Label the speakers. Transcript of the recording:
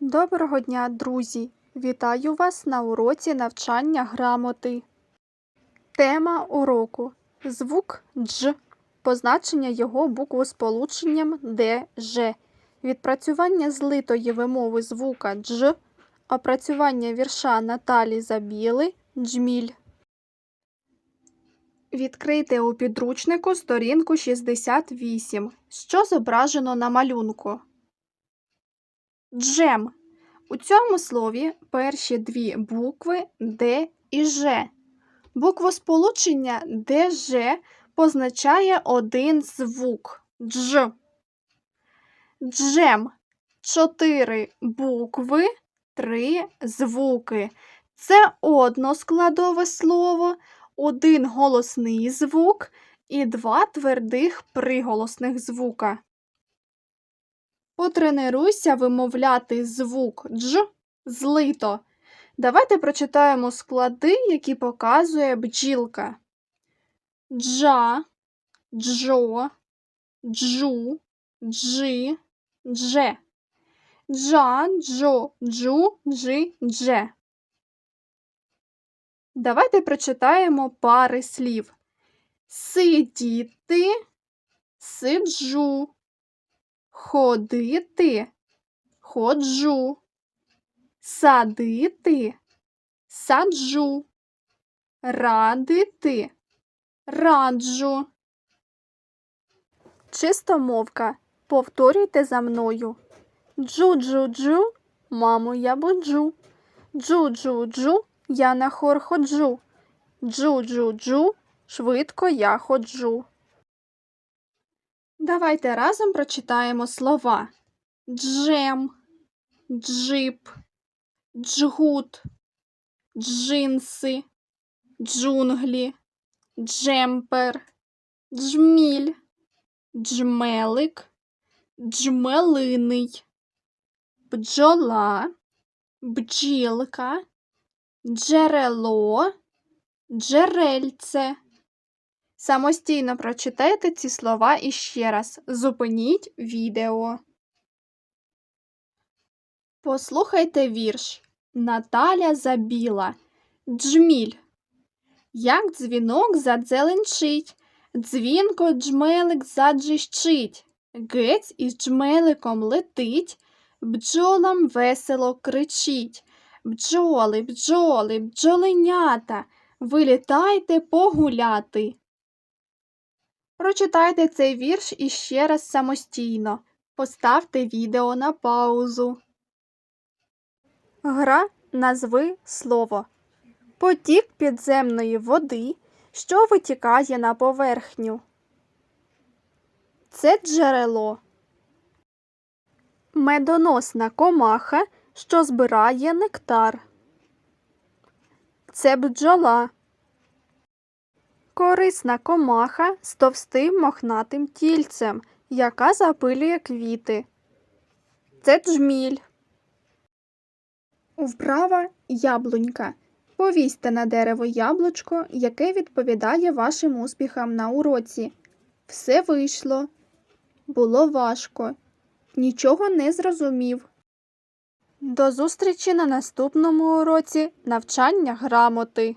Speaker 1: Доброго дня, друзі! Вітаю вас на уроці навчання грамоти. Тема уроку звук дж, позначення його буквосполученням ДЖ, відпрацювання злитої вимови звука дж, опрацювання вірша Наталі Забіли Джміль. Відкрийте у підручнику сторінку 68. Що зображено на малюнку? Джем. У цьому слові перші дві букви Д і Ж. Буквосполучення ДЖ позначає один звук дж. Джем. Чотири букви, три звуки. Це односкладове слово, один голосний звук і два твердих приголосних звука. Потренуйся вимовляти звук дж злито. Давайте прочитаємо склади, які показує бджілка. Джа, джо, джу, джи, дже. Джа, джо, джу, джи, дже. Давайте прочитаємо пари слів. Сидіти, сиджу. Ходити, ходжу, садити, саджу, радити, раджу. Чистомовка. Повторюйте за мною. Джу-джу-джу, мамо, я буджу. Джу-джу-джу, я на хор ходжу. Джу-джу-джу, швидко я ходжу. Давайте разом прочитаємо слова джем, джип, джгут, джинси, джунглі, джемпер, джміль, джмелик, джмелиний, бджола, бджілка, джерело, джерельце. Самостійно прочитайте ці слова іще раз. Зупиніть відео. Послухайте вірш. Наталя забіла. Джміль. Як дзвінок задзеленчить, дзвінко джмелик заджищить. Гець із джмеликом летить, бджолам весело кричить. Бджоли, бджоли, бджоленята, вилітайте погуляти. Прочитайте цей вірш іще раз самостійно. Поставте відео на паузу. Гра назви слово. Потік підземної води, що витікає на поверхню. Це джерело. Медоносна комаха, що збирає нектар. Це бджола. Корисна комаха з товстим мохнатим тільцем, яка запилює квіти. Це джміль. Вправа яблунька. Повісьте на дерево яблучко, яке відповідає вашим успіхам на уроці. Все вийшло. Було важко. Нічого не зрозумів. До зустрічі на наступному уроці навчання грамоти.